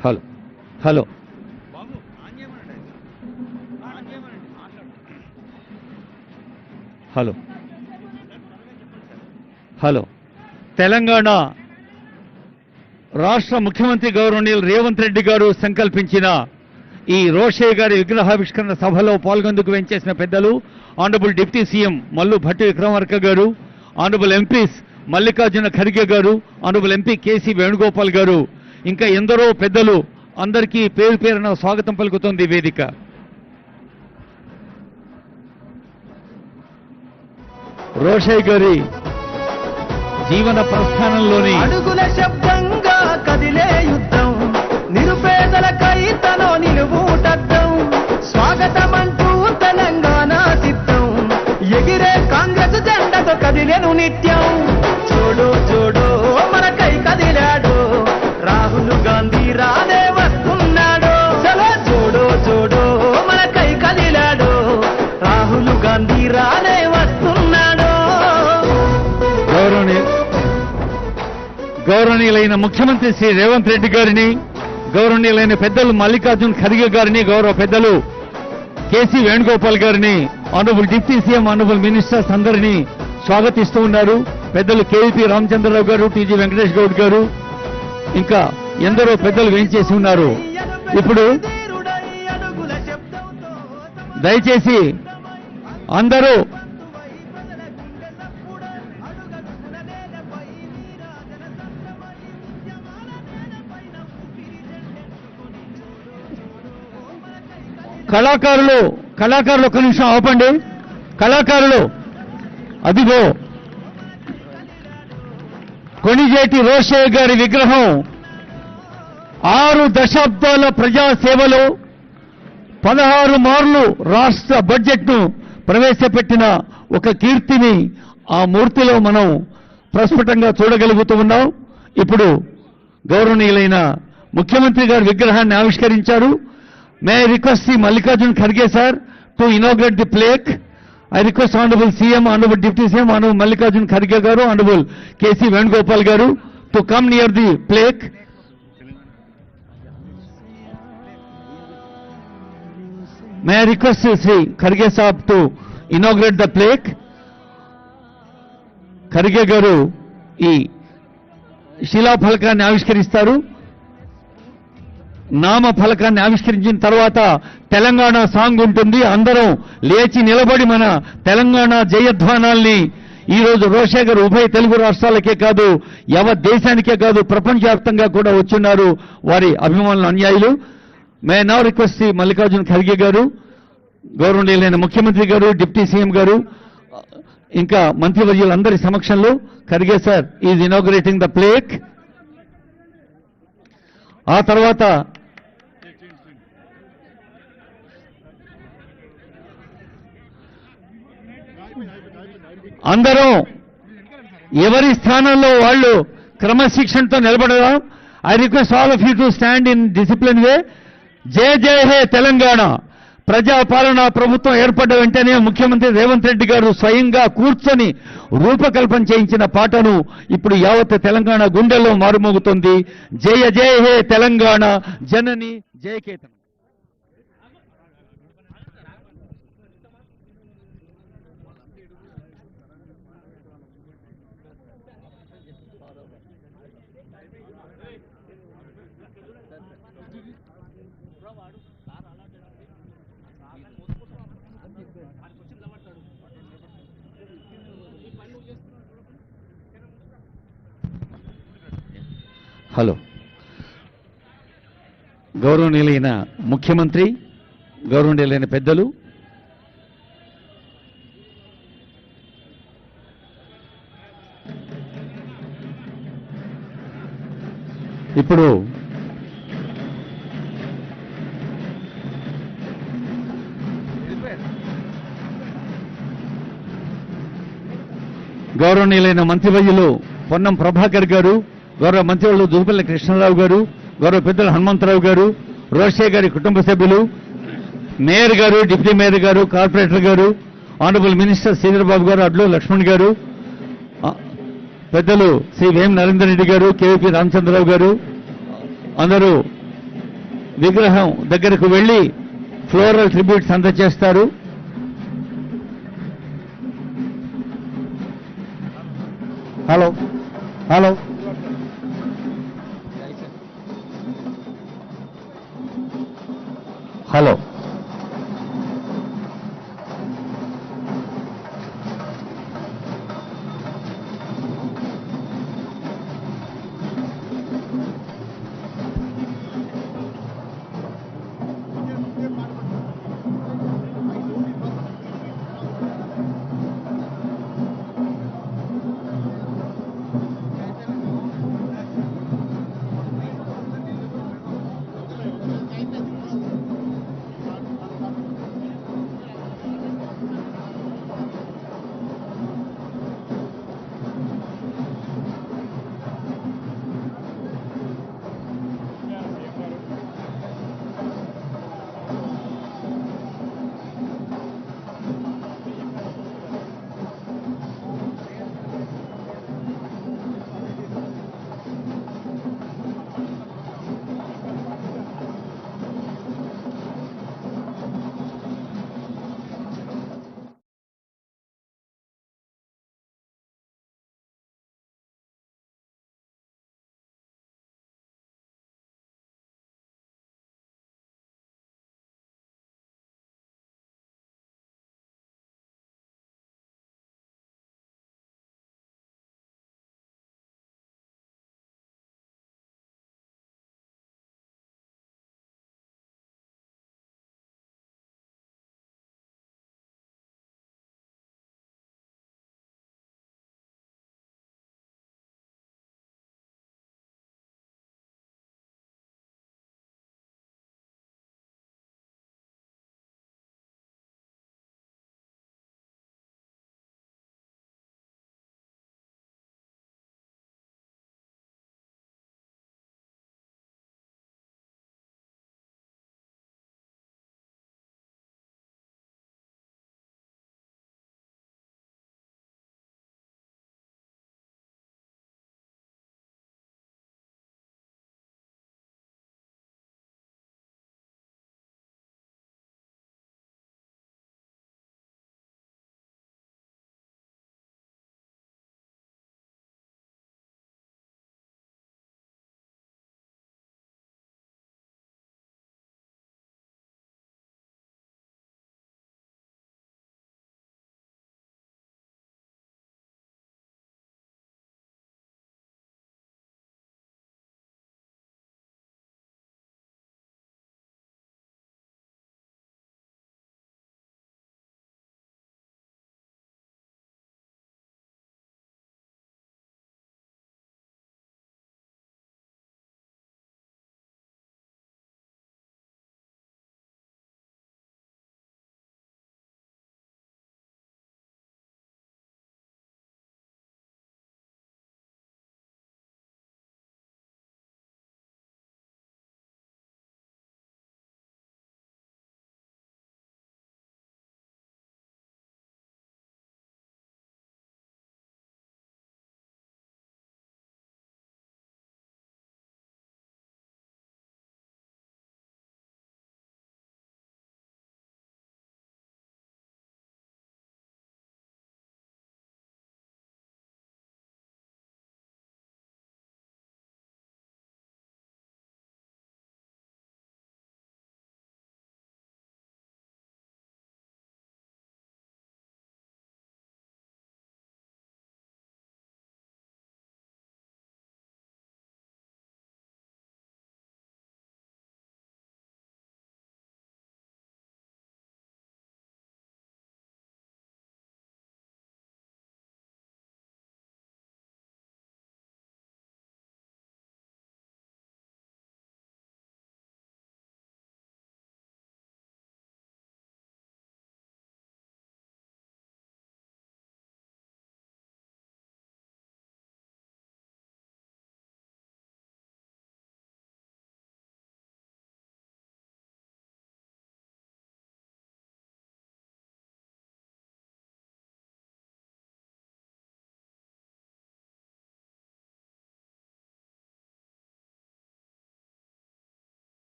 Hello hello. Hello. Telangana రాష్ట్ర ముఖ్యమంత్రి గౌరవనీయులు రేవంత్ రెడ్డి గారు సంకల్పించిన ఈ రోషయ్య గారి విగ్రహావిష్కరణ సభలో పాల్గొందుకు వెంచేసిన పెద్దలు honourable deputy CM Mallu Bhatti Vikramarka garu honourable MPs Mallikarjuna Kharge garu honourable MP KC Venugopal గారు ఇంకా ఎందరో పెద్దలు అందరికీ పేరు పేరున స్వాగతం పలుకుతోంది వేదిక. రోషయ్ గారి జీవన ప్రస్థానంలోని అడుగుల శబ్దంగా కదిలే యుద్ధం నిరుపేదలకై తనో నిలువుటద్దం స్వాగతమంటూ తెలంగాణ సిద్ధం ఎగిరే కాంగ్రెస్ జెండతో కదిలేను నిత్యం. గౌరవనీయులైన ముఖ్యమంత్రి శ్రీ రేవంత్ రెడ్డి గారిని గౌరవనీయులైన పెద్దలు మల్లికార్జున్ ఖర్గే గారిని గౌరవ పెద్దలు కేసీ వేణుగోపాల్ గారిని honourable deputy CM honourable ministers అందరినీ స్వాగతిస్తూ ఉన్నారు. పెద్దలు కేవీపీ రామచంద్రరావు గారు టీజీ వెంకటేష్ గౌడ్ గారు ఇంకా ఎందరో పెద్దలు వేయించేసి ఉన్నారు. ఇప్పుడు దయచేసి అందరూ కళాకారులు కళాకారులు ఒక నిమిషం ఆపండి. కళాకారులు అదిగో కొణిజేటి రోషయ్య గారి విగ్రహం ఆరు దశాబ్దాల ప్రజాసేవలో పదహారు మార్లు రాష్ట్ర బడ్జెట్ను ప్రవేశపెట్టిన ఒక కీర్తిని ఆ మూర్తిలో మనం ప్రస్ఫుటంగా చూడగలుగుతూ ఉన్నాం. ఇప్పుడు గౌరవనీయులైన ముఖ్యమంత్రి గారి విగ్రహాన్ని ఆవిష్కరించారు. May I request C Mallikarjun Kharge sir to inaugurate the plaque I request honourable CM honourable deputy CM honourable Mallikarjun Kharge garu honourable KC Venugopal garu to come near the plaque may I request Shri Kharge saab to inaugurate the plaque Kharge garu ఈ శిలాఫలకాన్ని ఆవిష్కరిస్తారు నామ ఫలకాన్ని ఆవిష్కరించిన తర్వాత Telangana song ఉంటుంది. అందరం లేచి నిలబడి మన తెలంగాణ జయధ్వానాల్ని ఈ రోజు రోషే గారు ఉభయ తెలుగు రాష్ట్రాలకే కాదు యావత్ దేశానికే కాదు ప్రపంచవ్యాప్తంగా కూడా వచ్చున్నారు వారి అభిమానులు అన్యాయులు. మే నా రిక్వెస్ట్ మల్లికార్జున ఖర్గే గారు గౌరవనీయులైన ముఖ్యమంత్రి గారు డిప్యూటీ సీఎం గారు ఇంకా మంత్రివర్యులందరి సమక్షంలో Kharge sir is inaugurating the plaque. ఆ తర్వాత అందరూ ఎవరి స్థానంలో వాళ్ళు క్రమశిక్షణతో నిలబడదాం. I request all of you to stand in discipline way Jaya Jaya He Telangana. ప్రజాపాలన ప్రభుత్వం ఏర్పడ్డ వెంటనే ముఖ్యమంత్రి రేవంత్ రెడ్డి గారు స్వయంగా కూర్చొని రూపకల్పన చేయించిన పాటను ఇప్పుడు యావత్ తెలంగాణ గుండెల్లో మారుమోగుతుంది. జయ జయ హే తెలంగాణ. జనని జయకేతనం హలో. గౌరవనీయులైన ముఖ్యమంత్రి గౌరవనీయులైన పెద్దలు ఇప్పుడు గౌరవనీయులైన మంత్రివర్యులు పొన్నం ప్రభాకర్ గారు గౌరవ మంత్రివర్యులు దుర్పల్లి కృష్ణారావు గారు గౌరవ పెద్దలు హనుమంతరావు గారు రోషే గారి కుటుంబ సభ్యులు మేయర్ గారు డిప్యూటీ మేయర్ గారు కార్పొరేటర్ గారు ఆనరబుల్ మినిస్టర్ శ్రీధర్బాబు గారు అడ్లు లక్ష్మణ్ గారు పెద్దలు శ్రీ వేం నరేందర్ రెడ్డి గారు కేవీపీ రామచంద్రరావు గారు అందరూ విగ్రహం దగ్గరకు వెళ్ళి ఫ్లోరల్ ట్రిబ్యూట్స్ అందజేస్తారు హలో హలో. హలో